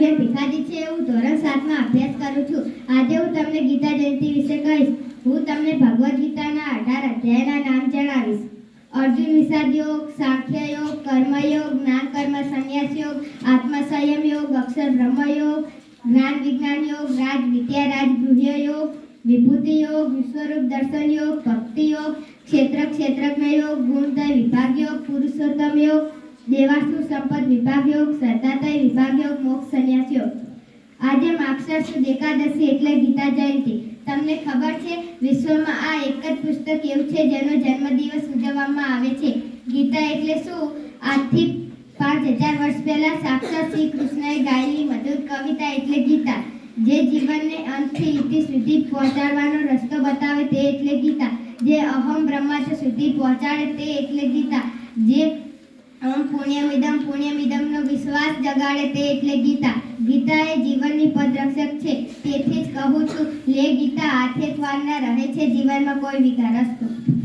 નામ ભીખાજી છે હું ધોરણ સાતમાં અભ્યાસ કરું છું. આજે હું તમને ગીતા જયંતિ વિશે કહીશ. હું તમને ભગવદ્ ગીતાના અઢાર અધ્યાયના નામ જણાવીશ. અર્જુન વિષાદ યોગ સાંખ્ય યોગ કર્મયોગ જ્ઞાન કર્મ સંન્યાસ યોગ આત્મસંયમ યોગ, અક્ષર બ્રહ્મ યોગ જ્ઞાન વિજ્ઞાન યોગ, રાજ વિદ્યા, રાજ ગૃહ યોગ, વિભૂતિ યોગ, વિશ્વરૂપ દર્શન યોગ, ભક્તિ યોગ, ક્ષેત્ર ક્ષેત્રજ્ઞ યોગ ગુણદય વિભાગ યોગ, પુરુષોત્તમ યોગ દેવાસુ સંપદ વિભાગ યોગ સર્દાતય વિભાગ યોગ, મોક્ષ સંન્યાસ યોગ. આજે માગસર સુદ એકાદશી એટલે ગીતા જયંતિ. તમને ખબર છે, વિશ્વમાં આ એક જ પુસ્તક એવું છે જેનો જન્મદિવસ ઉજવવામાં આવે છે. ગીતા એટલે શું? આજથી પાંચ હજાર વર્ષ પહેલા સાક્ષાત શ્રી કૃષ્ણએ ગાયેલી મધુર કવિતા એટલે ગીતા. જે જીવનને અંતથી ઇતિ સુધી પહોંચાડવાનો રસ્તો બતાવે તે એટલે ગીતા. જે અહમ બ્રહ્માચ સુધી પહોંચાડે તે એટલે ગીતા. જે પુણ્યમિદમ પુણ્યમિદમનો વિશ્વાસ જગાડે તે એટલે ગીતા. ગીતા એ જીવનની પદરક્ષક છે. તેથી જ કહું છું, લે ગીતા, હાથે ખવારના રહે છે, જીવનમાં કોઈ વિકાર રસ્તો